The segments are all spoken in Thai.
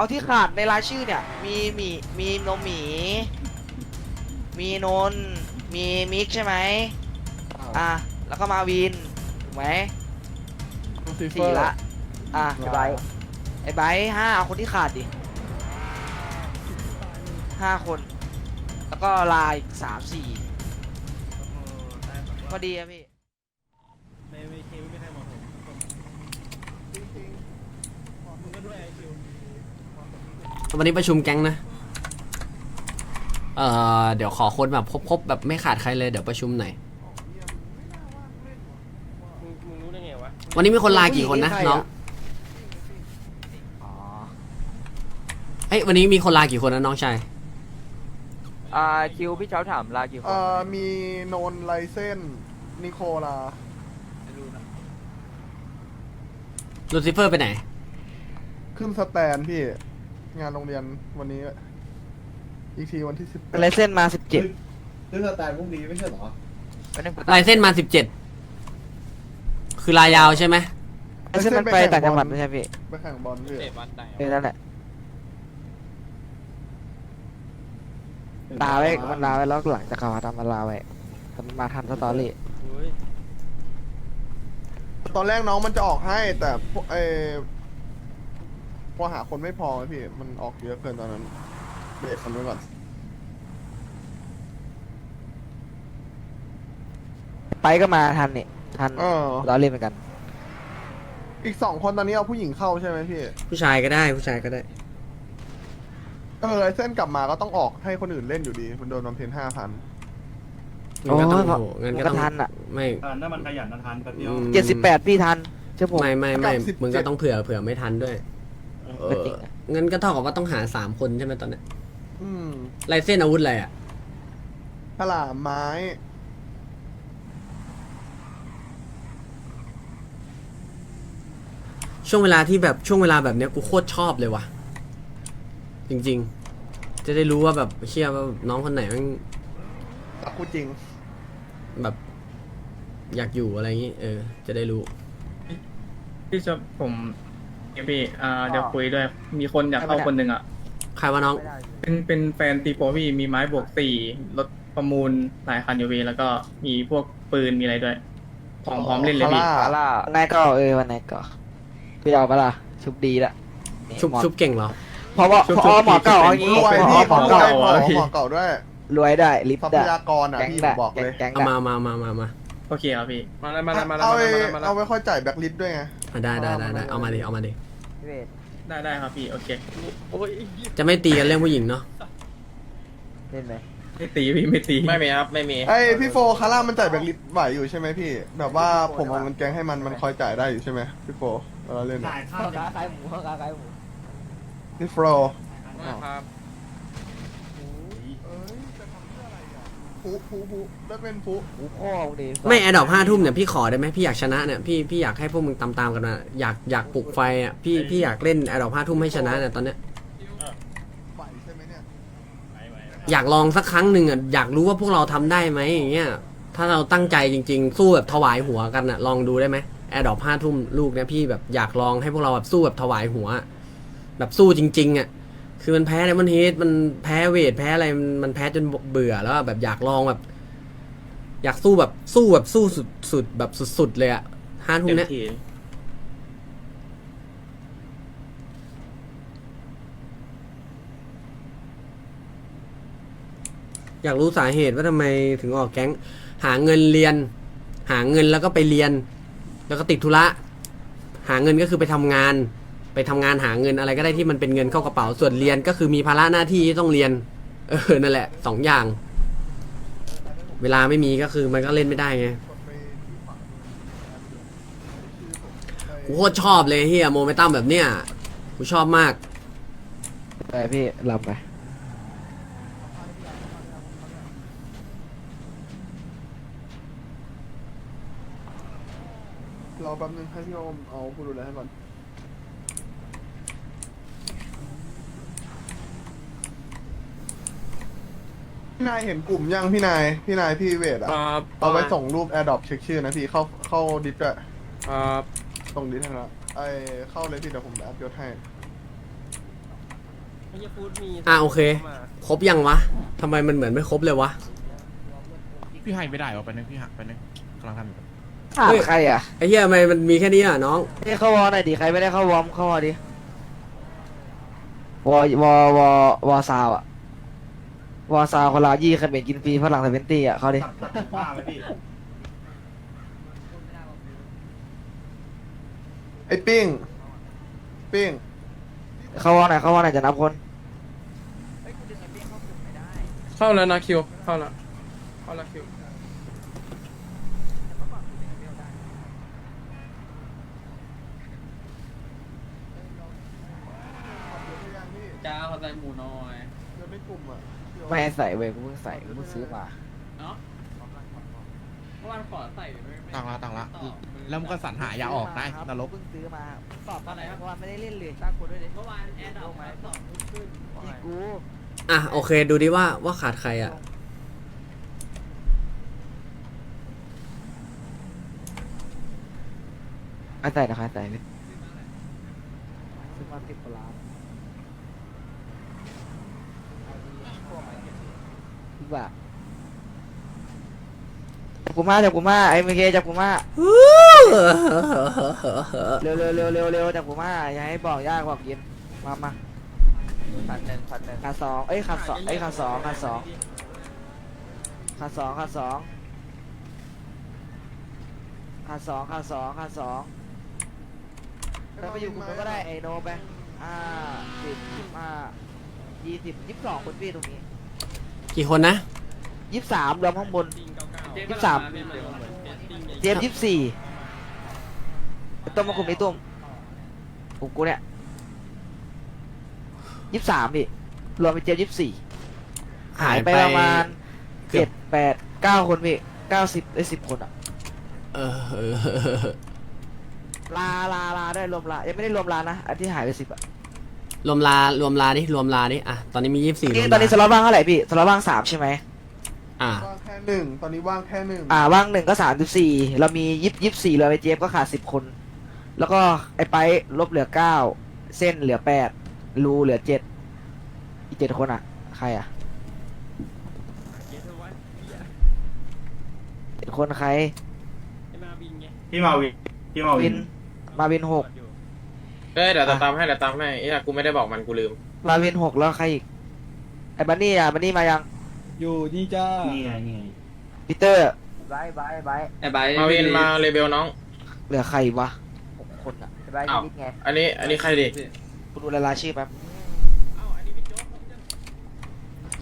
เอาที่ขาดในรายชื่อเนี่ย มีหมีมีโนหมี มีนนท์มีมิกใช่ไหมอะแล้วก็มาวินถูกไหมลูซิเฟอสี่ร์ละอะไอ้ไบร์ทไอ้ไบร์ทห้าเอาคนที่ขาดดิห้าคน แล้วก็ลายสามสี่พอดีอะพี่ ในเวทีไม่มีใครเหมาะสมมึงก็ด้วยไอคิ ววันนี้ประชุมแก๊งนะ เอ่อ เดี๋ยวขอคนแบบครบๆแบบไม่ขาดใครเลยเดี๋ยวประชุมหน่อย มึงมึงรู้ได้ไงวะวันนี้มีคนลากี่คนนะผู้หญิงนี่ใครอะน้องอ๋อเฮ้ยวันนี้มีคนลากี่คนนะน้องชาย อ่าคิวพี่เช้าถามลากี่คนเอ่อมีโนนไลเซนนิโคลา ลูซิเฟอร์ไปไหน ขึ้นสแตนพี่ งานโรงเรียนวันนี้ อีกทีวันที่สิบลายเส้นมาสิบเจ็ดเรื่องสไตล์พวกนี้ไม่ใช่เหรอวันนึงลายเส้นมาสิบเจ็ดคือลายยาวใช่ไหมลายเส้นมันไปต่างจังหวัดไม่ใช่พี่ไปแข่งบอลพี่เตะบอลไหนเออนั่นแหละลาไว้มันลาไว้แล้วหลังจากเขาทำมันลาไว้แต่มันมาทันสตอรี่เฮ้ยตอนแรกน้องมันจะออกให้แต่พวกเอ อพอหาคนไม่พอพี่ มันออกเยอะเกินตอนนั้นเบรกมันไว้ก่อน ไปก็มาทันนี่ทันเออ ล้อเล่นเหมือนกัน อีกสองคนตอนนี้เอาผู้หญิงเข้าใช่ไหมพี่ ผู้ชายก็ได้ผู้ชายก็ได้ เออไลเซนกลับมาก็ต้องออกให้คนอื่นเล่นอยู่ดี มันโดนบำเพ็ญห้าพันงั้นก็ต้องโอ้ยโอ้โหงั้นก็ก็ต้องทันอะไม่อ่าถ้ามันขยันนะทันแป๊บเดียว อืมเจ็ดสิบแปดพี่ทันเชื่อผม ไม่ไม่ไม่กับ17มึงก็ต้องเผื่อเผื่อไม่ทันด้วย เอก็อจริงอะงั้นก็เท่ากับว่าต้องหาสามคนใช่ไหมตอนเนี้ยอืมลายเส้นอาวุธอะไรอะฉลามไม้ ช่วงเวลาที่แบบช่วงเวลาแบบเนี้ยกูโคตรชอบเลยว่ะ จริง ๆ จะได้รู้ว่าแบบเชื่อว่าน้องคนไหนแมันแต่กูจริง แบบ อยากอยู่อะไรอย่างงี้ เออ จะได้รู้ พี่จะผมเดี๋ยว พี่อ่าเดี๋ยวคุยด้วย มีคนอยากเข้าคนหนึ่งอะ ใครว่าน้อง เป็นเป็นแฟนตีโปรพี่มีไม้บวกสี่รถประมูลหลายคันอยู่พี่แล้วก็มีพวกปืนมีอะไรด้วยของพร้อมเล่นเลยพี่คาร่าคาร่าวันไหนก็เออวันไหนก็พี่เอาปะล่ะชุบดีละนี่ชุบหมอชุบเก่งเหรอ เพราะว่าเพราะว่าหมอเก่าเอาอย่างรงี้วยหมพี่อขอหมอรวยเก่าขอพี่หมอเก่าด้วยรวยได้ลิฟทรัต์พได้ยากรอะแก๊งพี่ได้ผมบอกเลยแก๊งเอาได้มามามามามาโอเคครับพี่ มาแล้วมาแล้วมาแล้วเอามาไปแล้วมาแล้วเอาไปค่อยจ่ายแบ็คลิสด้วยไงอะได้ได้ได้ได้เอามาดิเอามาดิ ได้ได้ครับพี่ โอเคโอ้ยจะไม่ตีกันเรื่องผู้หญิงเนาะเล่นไหมไม่ตีพี่ไม่ตีไม่มีครับไม่มีไอยพี่โฟคาร่ามันจ่ายแบ็คลิสไหวอยู่ใช่ไหมพี่ แบบว่าผมเอาเงินแกงให้มันมันคอยจ่ายได้อยู่ใช่ไหมพี่โฟเราเล่นอะข้าวขาขายหมูข้าวขาขายหมูพี่โฟรครับ ฟูฟูฟูได้เป็นฟูหมูพ่อมึงดิไม่แอดดอกห้าทุ่มเนี่ยพี่ขอได้ไหมพี่อยากชนะเนี่ยพี่พี่อยากให้พวกมึงตามตามๆกันมาอยากอยากปลุกไฟอะพี่พี่อยากเล่นแอดดอกห้าทุ่มให้ชนะเนี่ยตอนเนี้ยไหวใช่ไหมเนี่ยอยากลองสักครั้งหนึ่งอะอยากรู้ว่าพวกเราทำได้ไหมอย่างเงี้ยถ้าเราตั้งใจจริง ๆ สู้แบบถวายหัวกันอะลองดูได้ไหมแอดดอกห้าทุ่มลูกเนี่ยพี่แบบอยากลองให้พวกเราแบบสู้แบบถวายหัวอะแบบสู้จริงๆอะ คือมันแพ้ในมันเฮดมันแพ้เวทแพ้อะไรมันมันแพ้จนเบื่อแล้วอะแบบอยากลองแบบ อยากสู้แบบสู้แบบสู้สุดสุดแบบสุดๆเลยอะห้าทุ่มเต็มเนี้ยที่อยากรู้สาเหตุว่าทำไมถึงออกแก๊ง หาเงินเรียน หาเงินแล้วก็ไปเรียน แล้วก็ติดธุระ หาเงินก็คือไปทำงาน ไปทำงานหาเงินอะไรก็ได้ที่มันเป็นเงินเข้ากระเป๋าส่วนเรียนก็คือมีภาระหน้าที่ที่ต้องเรียน เออนั่นแหละสองอย่าง เวลาไม่มีก็คือมันก็เล่นไม่ได้ไงกูโคตรชอบเลยเฮียโมเมตัมแบบเนี้ยกูชอบมากไปพี่ลำไปรอแป๊บนึงให้พี่โอมเอาผู้ดูแลให้ก่อน พี่นายเห็นกลุ่มยังพี่นาย พี่นายพี่เวทอะอ่าเอาไปส่งรูปแอร์ดรอปเช็คชื่อนะพี่เข้าเข้าดิสอะอ่าส่งดิสให้แล้วไอเข้าเลยพี่เดี๋ยวผมแอดยศให้อะโอเค ครบยังวะทำไมมันเหมือนไม่ครบเลยวะ พี่ให้ไม่ได้หรอไปนึงพี่หักไปนึงกำลังทำอยู่ถามใครอะไอ้เหี้ยทำไมมันมีแค่นี้อะน้อง นี่เข้าวอหน่อยดิ ใครไม่ได้เข้าวอร์มเข้าวอดิ วอวอวอวอซาวอะ วอซาวคนละยี่ขมิ้นกินฟรีฝรั่งเซเวนตี้อะเขาดิไอ้ปิ้ง ปิ้ง เข้าวอหน่อยเข้าวอหน่อยจะนับคน เข้าแล้วนะคิว เข้าแล้วเข้าแล้วคิว จ้าเขาใส่หมูน้อยไม่กลุ่มอะ ไม่ให้ใส่เว้ยกูเพิ่งใส่กูเพิ่งซื้อมาต่างละต่างละแล้วมันก็สรรหายาออกได้นรก เพิ่งซื้อมาสอบตอนไหนเมื่อวานไม่ได้เล่นเลยตั้งคนด้วยดิเมื่อวานแอร์ดอกมาสองขึ้นอีกกูอะโอเคดูดิว่าว่าขาดใครอะไอ้ใส่นะใครใส่เลยซื้อมาสิบกว่าล้านอีก ว่าจับกูมาจับกูมาไอ้เมเคจับกูมาเร็วเร็วเร็วเร็วเร็วจับกูมาอย่าให้บอกยากบอกเย็นมามาพันหนึ่งพันหนึ่งขาดสองเอ้ยขาดสองเอ้ยขาดสองขาดสองขาดสองขาดสองขาดสองขาดสองขาดสองแล้วไปอยู่กลุ่มนู้นก็ได้ไอโนไปอ่าสิบสิบห้ายี่สิบยี่สิบสองคนพี่ตรงนี้ กี่คนนะยี่สิบสามรวมข้างบนยี่สิบสามเจมยี่สิบสี่ต้มมากลุ่มนี้ต้มกลุ่มกูเนี่ยยี่สิบสามพี่รวมเป็นเจมยี่สิบสี่หายไปประมาณเกืเจ็อบดแปดเก้าคนพี่เก้าสิบได้สิบคนอะเออเออลาลาลาได้รวมลายังไม่ได้รวมลานะอันที่หายไปสิบอะ รวมลารวมลาดิรวมลาดิอะตอนนี้มียี่สิบสี่นี่ตอนนี้สล็อตว่างเท่าไหร่พี่สล็อตว่างสามใช่ไหมอะว่างแค่หนึ่งตอนนี้ว่างแค่หนึ่งอ่าว่างหนึ่งก็สามสิบสี่เรามียิบยิบสี่เลยไปเจฟก็ขาดสิบคน แล้วก็ไอ้ไปลบเหลือเก้าเส้นเหลือแปดรูเหลือเจ็ดอีกเจ็ดคนอะใครอะเจ็ดคนใครพี่มาวินพี่มาวิวินนมาวินหก เอ้ยเดี๋ยวตามให้เดี๋ยวตามให้ไอ้กูไม่ได้บอกมันกูลืมมาวินหกแล้วใครอีก ไอ้บันนี่อะบันนี่มายังอยู่นี่จ้านี่ไงนี่ไงปีเตอร์ไบไบไบไอ้ใบมาวินมาเลเบลน้อง เหลือใครวะหกคนอะไบอ้าว นิดไงอันนี้อันนี้ใครดิกูดูรายรายชื่อแป๊บ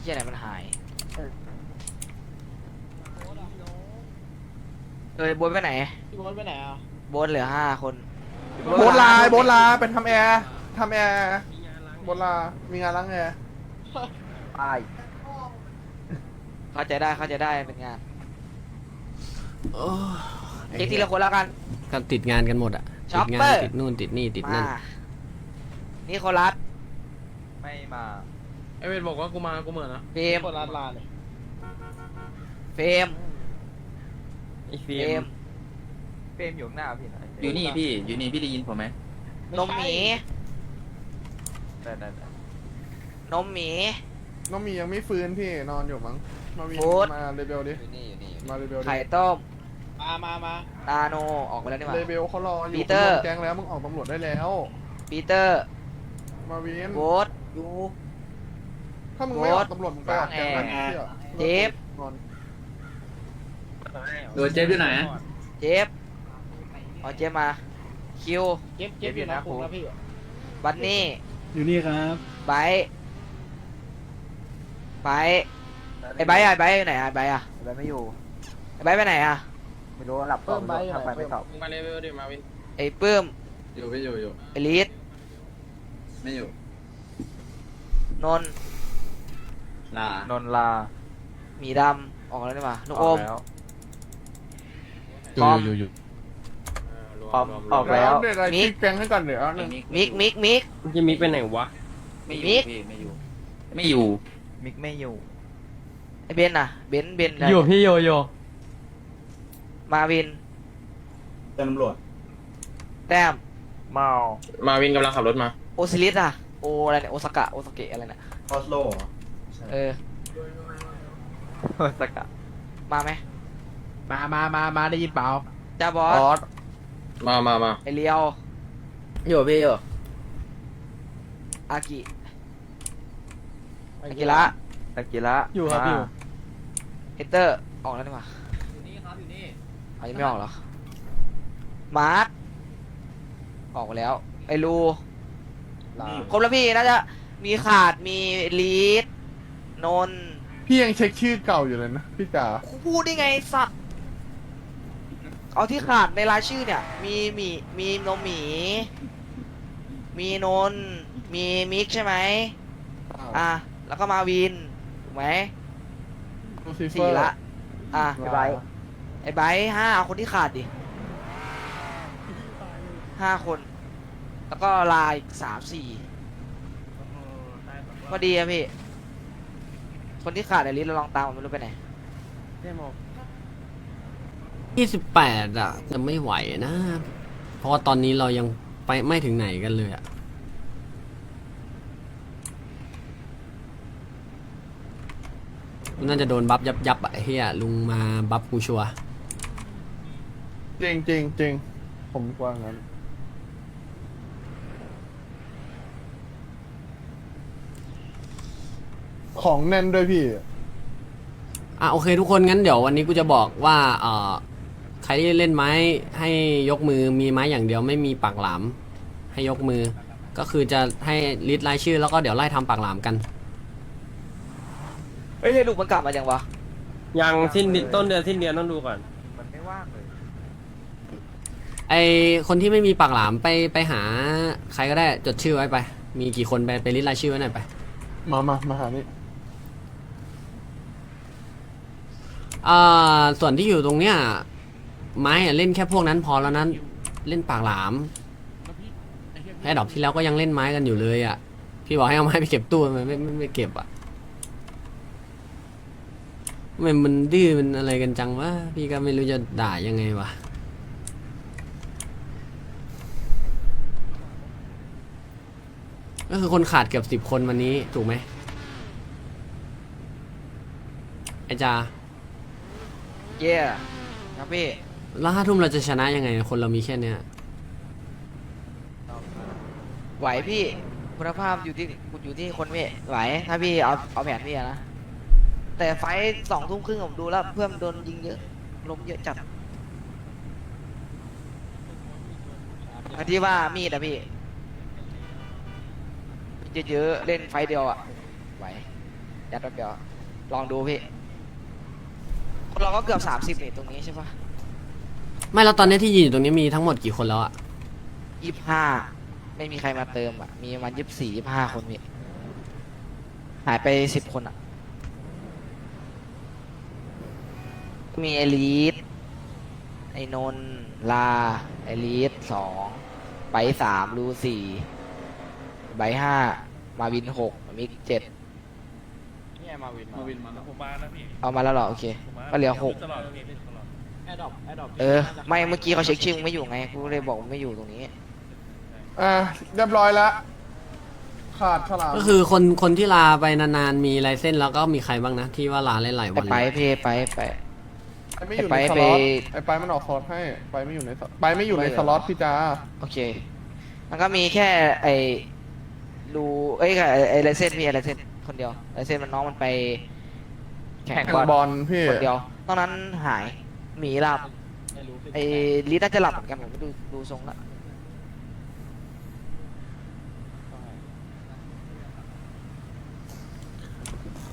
ที่ไหนมันหายเออโบนไปไหนพี่บอลไปไหนอะโบนเหลือห้าคน โบทลาโบทลาเป็นทำแอร์ทำแอร์โบทลา มีงานล้างแอร์ไปเข้าใจได้เข้าใจได้เป็นงานโอ้เช็คทีละคนแล้วกันก็ติดงานกันหมดอะช็ติอปดงาเปนอร์ ติดนู่นติดนี่ติดมานั่นนี่โคลัสไม่มาไอ้เวนบอกว่ากูมากูเหมือนนะเฟรมคนลาลาเลยเฟรมไอ้เฟฟิรล์มมเฟรมอยู่ข้างหน้าพี่นะ อยู่นี่พี่ อยู่นี่พี่ได้ยินผมไหมนมหมีได้ได้ได้นมหมี น้องมียังไม่ฟื้นพี่นอนอยู่มั้ง มาวินโบ๊ทมาเรเบลดิอยู่นี่อยู่นี่มาเรเบลดิไข่ต้มมามามานาโนออกไปแล้วนี่หว่า เรเบลเขารออปียู่เตอร์แก๊งแล้วมึงออกตำรวจได้แล้ว ปีเตอร์มาวินโบทยูถ้ามึงไม่ออกโบ๊ทตำรวจมึงไปออกแก๊งแอแล้วร์เชื่อเจฟ นอน โดนเจฟอยู่ไหน เจฟเอาเจฟมา คิว เก็บเก็บอยู่นะคุนะพี่บันนี่อยู่นี่ครับไบร์ทไบร์ทไอ้ไบร์ทอะไอ้ไบร์ทอยู่ไหนอะไอ้ไบร์ทอะไอ้ไบร์ทไม่อยู่ ไอ้ไบร์ทไปไหนอะไม่รู้หลับต่อเพิ่มไบร์ทอยู่ไหนทำไปไม่ตอบมึงมาเลเบลดิมาวินไอ้ปื้มอยู่ไม่อยู่อยู่ไอ้ลีดไม่อยู่นนท์ลานนลาหมีดำออกแล้วนี่หว่าลูกอมแล้วพร้อมอยู่อยู่ พร้อมออกแล้วเดี๋ยวอะไรมิกคิดแก๊งให้ก่อนเดี๋ยวหนึ่งมิกมิกมิก จะมิกไปไหนวะ ไม่อมิยู่กพี่ไม่อยู่ ไม่อยู่ มิกไม่อยู่ ไอ้เบนน่ะ เบนเบนอยู่พี่โยโยมาวินตำรวจแต้มเมามาวินกำลังขับรถมา โอซิลิสอะโออะไรเนี่ยโอซากะโอซาเกะอะไรเนี่ยออสโลเออสกัดมาไหมมามามามาได้ยินเปล่าจ้าบอส มามามาไอเลียวอยู่พี่อยู่อากิอากิระอากิระอยู่ครับมาอยู่เฮเตอร์ออกแล้วนี่หว่าอยู่นี่ครับอยู่นี่เอายังไม่ออกเหรอมาร์คออกมาแล้ว ไอรูครบแล้วพี่น่าจะมีขาดมีลีดนนท์พี่ยังเช็คชื่อเก่าอยู่เลยนะพี่จ๋ากูพูดได้ไงสัตว์ เอาที่ขาดในรายชื่อเนี่ย มีหมีมีโนหมี มีนนท์มีมิกใช่ไหมอะแล้วก็มาวินถูกไหมลูซิเฟอสี่ร์ละอะไอ้ไบร์ทไอ้ไบร์ทห้าเอาคนที่ขาดดิห้าคน แล้วก็ลาอีกสามสี่ก็ดีอะพี่ คนที่ขาดในลิสต์เราลองตามมันไม่รู้ไปไหน ยี่สิบแปดอะจะไม่ไหวนะ เพราะว่าตอนนี้เรายังไปไม่ถึงไหนกันเลยอะน่าจะโดนบัฟยับยับๆอะไอ้เฮียลุงมาบัฟกูชัวร์จริงจริงจริงผมกว่างั้น ของแน่นด้วยพี่ อะโอเคทุกคนงั้นเดี๋ยววันนี้กูจะบอกว่าเอ่อใครที่เล่นไม้ให้ยกมือมีไม้อย่างเดียวไม่มีปากหลาม ให้ยกมือ ก็คือจะให้ลิสต์รายชื่อแล้วก็เดี๋ยวไล่ทำปากหลามกัน เฮ้ยเฮ้ยลูกมันกลับมายังวะ ยังสิ้นเดือนต้นเดือนสิ้นเดือนต้องดูก่อน มันไม่ว่างเลย ไอคนที่ไม่มีปากหลามไปไปหาใครก็ได้จดชื่อไว้ไป มีกี่คนไปไปลิสต์รายชื่อไว้หน่อยไป มามามาหานี่อ่าส่วนที่อยู่ตรงเนี้ย ไม้อะเล่นแค่พวกนั้นพอแล้วนั้น เล่นปากหลามแค่ดอกที่แล้วก็ยังเล่นไม้กันอยู่เลยอะ พี่บอกให้เอาไม้ไปเก็บตู้ทำไมไม่ไม่ไม่เก็บอะทำไมมันดื้อมันอะไรกันจังวะพี่ก็ไม่รู้จะด่ายังไงวะก็คือคนขาดเกือบสิบคนวันนี้ถูกไหมไอจาเย่ครับพี่ แล้วห้าทุ่มเราจะชนะยังไง คนเรามีแค่เนี้ยไหวพี่คุณภาพอยู่ที่อยู่ที่คนพี่ไหว ถ้าพี่เอาเอาแผนพี่อะนะ แต่ไฟสองทุ่มครึ่งผมดูแล้ว เพื่อนโดนยิงเยอะลมเยอะจัดอันที่ว่ามีดอะพี่เยอะๆเล่นไฟเดียวอะไหวยัดแป๊บเดียวลองดูพี่คนเราก็เกือบสามสิบนี่ตรงนี้ใช่ปะ ไม่แล้วตอนนี้ที่ยืนอยู่ตรงนี้มีทั้งหมดกี่คนแล้วอะยี่สิบห้าไม่มีใครมาเติมอะ มีประมาณยี่สิบสี่ยี่สิบห้าคนพี่หายไปสิบคนอะ มีไอรีดไอนนท์ลา ไอรีดสองไบร์ทสามรูสี่ไบร์ทห้ามาวินหกมิกเจ็ดมาวินมาผมมานะพี่เอามาแล้วเหรอ โอเค ก็เหลือหก ตลอดพี่ ตลอดเออ ไม่เมื่อกี้เขาเช็คชื่อมึงไม่อยู่ไงกูเลยบอกมึงไม่อยู่ตรงนี้ อะเรียบร้อยแล้วขาดฉลามก็คือคนคนที่ลาไปนานๆมีลายเส้นแล้วก็มีใครบ้างนะ ที่ว่าลาหลายๆไปวันไปเลยเพไปไป ไอไม่อยู่ไอ้ในไปสล็อตไปไอไปมันออกสล็อตให้ไปไม่อยู่ในสไปไม่อยู่ในไม่เหรอสล็อตพี่จ้าโอเค มันก็มีแค่ไอ้รูเอ้ยไอ้ไอ้ไรเส้นพี่ไอ้ไรเส้นคนเดียวไรเส้นมันน้องมันไป แข่งแข่งบอลบอลพี่ คนเดียวนอกนั้นหาย หมีหลับไอ้ลิซน่าจะหลับเหมือนกันผมดูดูทรงละ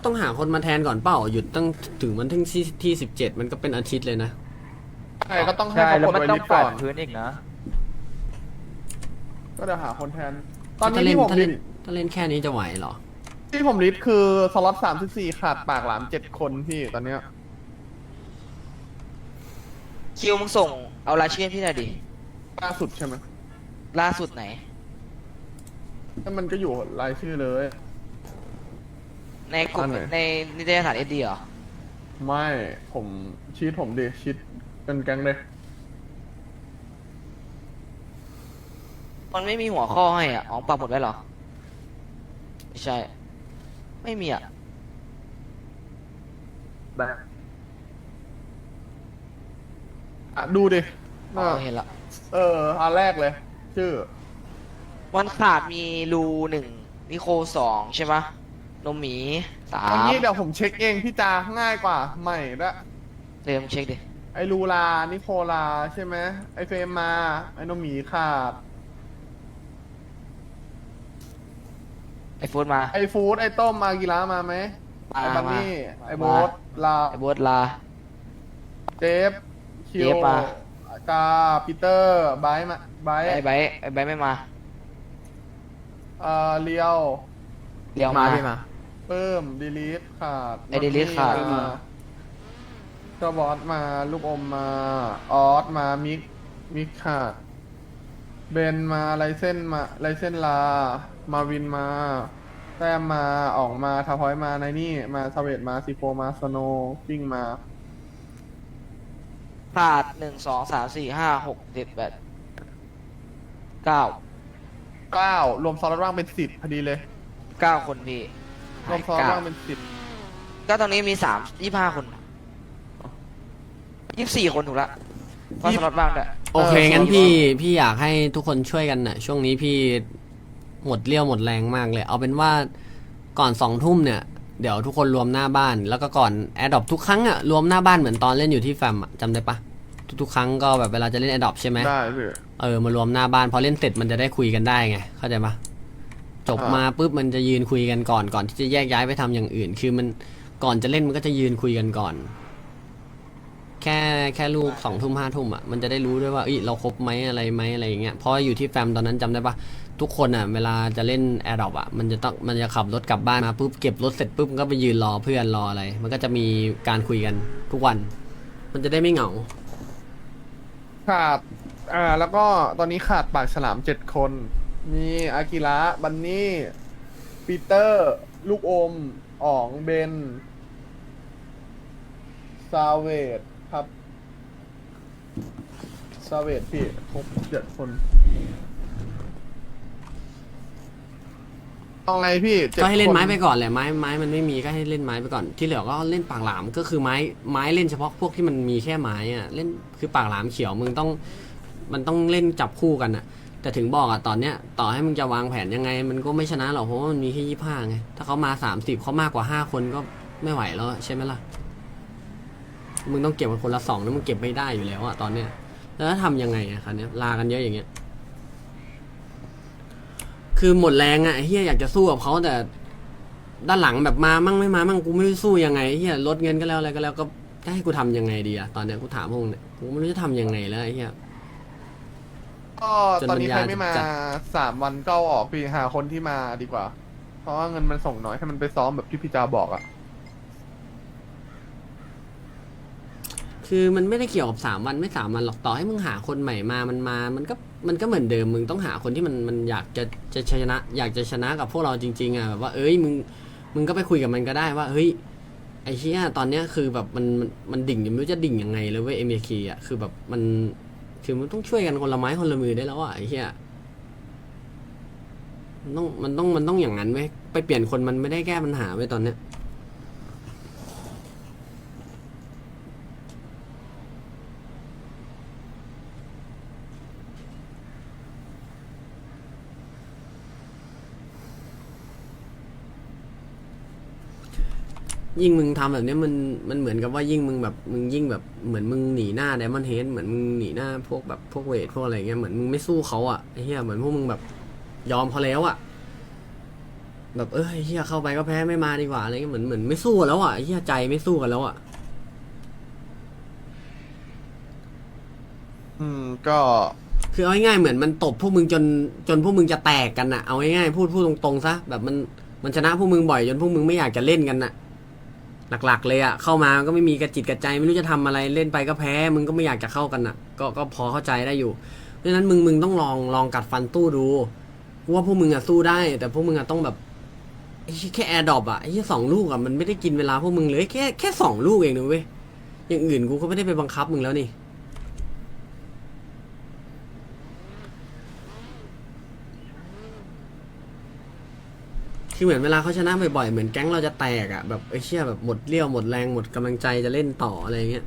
ต้องหาคนมาแทนก่อนเปล่าหยุดตั้งถึงมันถึงที่ที่สิบเจ็ดมันก็เป็นอาทิตย์เลยนะใช่ก็ต้องให้ใช่เขาแล้วกดมันไว้ต้อลิงฟต์ปัก่ดอนพื้นอีกนะ ก็เดี๋ยวหาคนแทน ตอนนี้ถ้าเล่นที่ผมถ้าลิเล่นสต์ถ้าเล่นแค่นี้จะไหวเหรอ ที่ผมลิสต์คือสล็อตสามสิบสี่ขาดปากหลามเจ็ดคนพี่ตอนเนี้ย คิวมึงส่งเอารายชื่อให้พี่หน่อยดิล่าสุดใช่ไหมล่าสุดไหนแล้วมันก็อยู่รายชื่อเลย ในกลุ่อัมนไหน ในนิตยสารเอ็ดดีเหรอไม่ผมชีตผมดิชีตเป็นแก๊งเลยมันไม่มีหัวข้อให้อะอ๋อปักหมดไว้เหรอไม่ใช่ ไม่มีอะแบบ อะดูดิอ๋อน่ะเห็นละเอออันแรกเลย ชื่อ วันขาดมีรูหนึ่งนิโคสองใช่ปะนมหมีสาอันมนี้เดี๋ยวผมเช็คเองพี่จาง่ายกว่า ใหม่ละเริ่มเช็คดิไอลูลา นิโคลาใช่ไหมไอเฟรมมา ไอโนหมีขาด ไอโฟนมา ไอฟูดไอต้มมากีฬามาไหมมาไอบันมานี่ไอโบมาสลาไอโบสลาเจฟ คิเจวฟมากาปีเตอร์ไบร์ทมาไบร์ทไอไบร์ทไอไบร์ทไม่มาเอ่อเลียวเรียวมา เพิ่มดีลีทขาดไอ้ delete ขาดมาเจ้าบอสมาลูกอมมาออสมามิกมิกขาดเบนมาไรเส้นมาไรเส้นลา มาวินมาแต้มมาออกมาทาพอยมาในนี่มาสเวตมาซีโฟมาสโนปิ้งมา ขาดหนึ่งสองสามสี่ห้าหกเจ็ดแปดเก้าเก้ารวมซอสว่างเป็นสิบพอดีเลยเก้าคนพี่รวมซอสเก้าว่างเป็นสิบก็ตอนนี้มีสามยี่ห้าคนยี่สี่คนถูกละเพราะสล็อตว่างด้วยโอเคเอองั้นส่วนพี่พี่อยากให้ทุกคนช่วยกันน่ะ ช่วงนี้พี่หมดเรี่ยวหมดแรงมากเลย เอาเป็นว่าก่อนสองทุ่มเนี่ย เดี๋ยวทุกคนรวมหน้าบ้าน แล้วก็ก่อนแอดดอปทุกครั้งอะรวมหน้าบ้านเหมือนตอนเล่นอยู่ที่แฟมอะจำได้ปะ ทุกๆครั้งก็แบบเวลาจะเล่นแอดดอปใช่ไหมได้พี่ เออมารวมหน้าบ้านพอเล่นเสร็จมันจะได้คุยกันได้ไงเข้าใจปะจบอ่าม มาปุ๊บมันจะยืนคุยกันก่อนก่อนที่จะแยกย้ายไปทำอย่างอื่น คือมันก่อนจะเล่นมันก็จะยืนคุยกันก่อน แค่แค่ลูกสองทุ่มห้าทุ่มอะมันจะได้รู้ด้วยว่าเอ้ยเราครบไหมอะไรไหมอะไรอย่างเงี้ยเพราะว่าอยู่ที่แฟมตอนนั้นจำได้ปะทุกคนอะเวลาจะเล่นแอร์ดรอปอะมันจะต้องมันจะขับรถกลับบ้านมาปุ๊บเก็บรถเสร็จปุ๊บมันก็ไปยืนรอเพื่อนรออะไร มันก็จะมีการคุยกันทุกวัน มันจะได้ไม่เหงา ขาด อ่า แล้วก็ตอนนี้ขาดปากฉลามเจ็ดคน มีอากิระ บันนี่ ปีเตอร์ ลูกอม อ๋อง เบน ซาเวดครับ ซาเวดพี่ครบเจ็ดคน เอาไงพี่จ็ดก็ให้เล่นไม้คไปก่อนแหละไม้ไม้มันไม่มีก็ให้เล่นไม้ไปก่อนที่เหลือก็เล่นปากหลามก็คือไม้ไม้เล่นเฉพาะพวกที่มันมีแค่ไม้อะเล่นคือปากหลามเขียวมึงต้อง มันต้องเล่นจับคู่กันอะแต่ถึงบอกอะตอนเนี้ยต่อให้มึงจะวางแผนยังไง มันก็ไม่ชนะหรอกเพราะว่ามันมีแค่ยี่ห้าไงถ้าเขามาสามสิบเขามากกว่าห้าคนก็ไม่ไหวแล้วอะใช่ไหมล่ะมึงต้องเก็บกันคนละสองแล้วมึงเก็บไม่ได้อยู่แล้วอะตอนเนี้ยแล้วทำยังไงอะคันนี้ยลากันเยอะอย่างเงี้ย คือหมดแรงอะไอ้เฮียอยากจะสู้กับเขาแต่ ด้านหลังแบบมามั่งไม่มามั่งกูไม่รู้สู้ยังไงไอ้เฮียลดเงินก็แล้วอะไรก็แล้วก็จะให้กูทำยังไงดีอะตอนเนี้ยกูถามพวกมึงเนี่ยกูไม่รู้จะทำยังไงแล้วไอ้เฮีย ก็จนตอนนี้ปัญญาใครไม่มาจัด สามวันก็เอาออกพี่หาคนที่มาดีกว่า เพราะว่าเงินมันส่งน้อยให้มันไปซ้อมแบบที่พี่จาบอกอะ คือมันไม่ได้เกี่ยวกับสามวันไม่สามวันหรอกต่อให้มึงหาคนใหม่มามันมา มันก็มันก็เหมือนเดิมมึงต้องหาคนที่มันมันอยากจะจะชนะ อยากจะชนะกับพวกเราจริง ๆอะแบบว่าเอ้ยมึงมึงก็ไปคุยกับมันก็ได้ว่าเฮ้ยไอ้เชี่ยตอนเนี้ยคือแบบมันมันมันดิ่งยู่ไม่รู้จะดิ่งยังไงเลยเว้ยเอ็มเคอะคือแบบมันคือมันต้องช่วยกันคนละไม้คนละมือได้แล้วอะไอ้เชี่ยมันต้องมันต้องมันต้องอย่างนั้นเว้ยไปเปลี่ยนคนมันไม่ได้แก้ปัญหาเว้ยตอนเนี้ย ยิ่งมึงทำแบบเนี้ยมันมันเหมือนกับว่ายิ่งมึงแบบมึงยิ่งแบบเหมือนมึงหนีหน้าไดมอนเฮดเหมือนมึงหนีหน้าพวกแบบพวกเวทพวกอะไรเงี้ยเหมือนมึงไม่สู้เขาอะไอ้เหี้ยเหมือนพวกมึงแบบยอมเขาแล้วอะ แบบเออไอ้เหี้ยเข้าไปก็แพ้ไม่มาดีกว่าอะไรเงี้ยเหมือนเหมือนไม่สู้แล้วอะไอ้เหี้ยใจไม่สู้กันแล้วอะ อืมก็คือเอาง่ายๆเหมือนมันตบพวกมึงจนจนพวกมึงจะแตกกันอะเอาง่ายๆพูดพูดตรงๆซะแบบมันมันชนะพวกมึงบ่อยจนพวกมึงไม่อยากจะเล่นกันน่ะ หลักๆ เลยอะเข้ามาก็ไม่มีกระจิตกระใจไม่รู้จะทำอะไรเล่นไปก็แพ้ มึงก็ไม่อยากจะเข้ากันอะก็ก็พอเข้าใจได้อยู่เพราะฉะนั้นมึงมึงต้องลองลองกัดฟันตู้ดูว่าพวกมึงอะสู้ได้ แต่พวกมึงอะต้องแบบแค่แอร์ดรอปอะไอ้แค่สองลูกอะมันไม่ได้กินเวลาพวกมึงเลยแค่แค่สองลูกเองนะเว้ยอย่างอื่นกูก็ไม่ได้ไปบังคับมึงแล้วนี่ คือเหมือนเวลาเขาชนะบ่อยๆเหมือนแก๊งเราจะแตกอะแบบไอ้เชี่ยแบบหมดเรี่ยวหมดแรงหมดกำลังใจจะเล่นต่ออะไรเงี้ย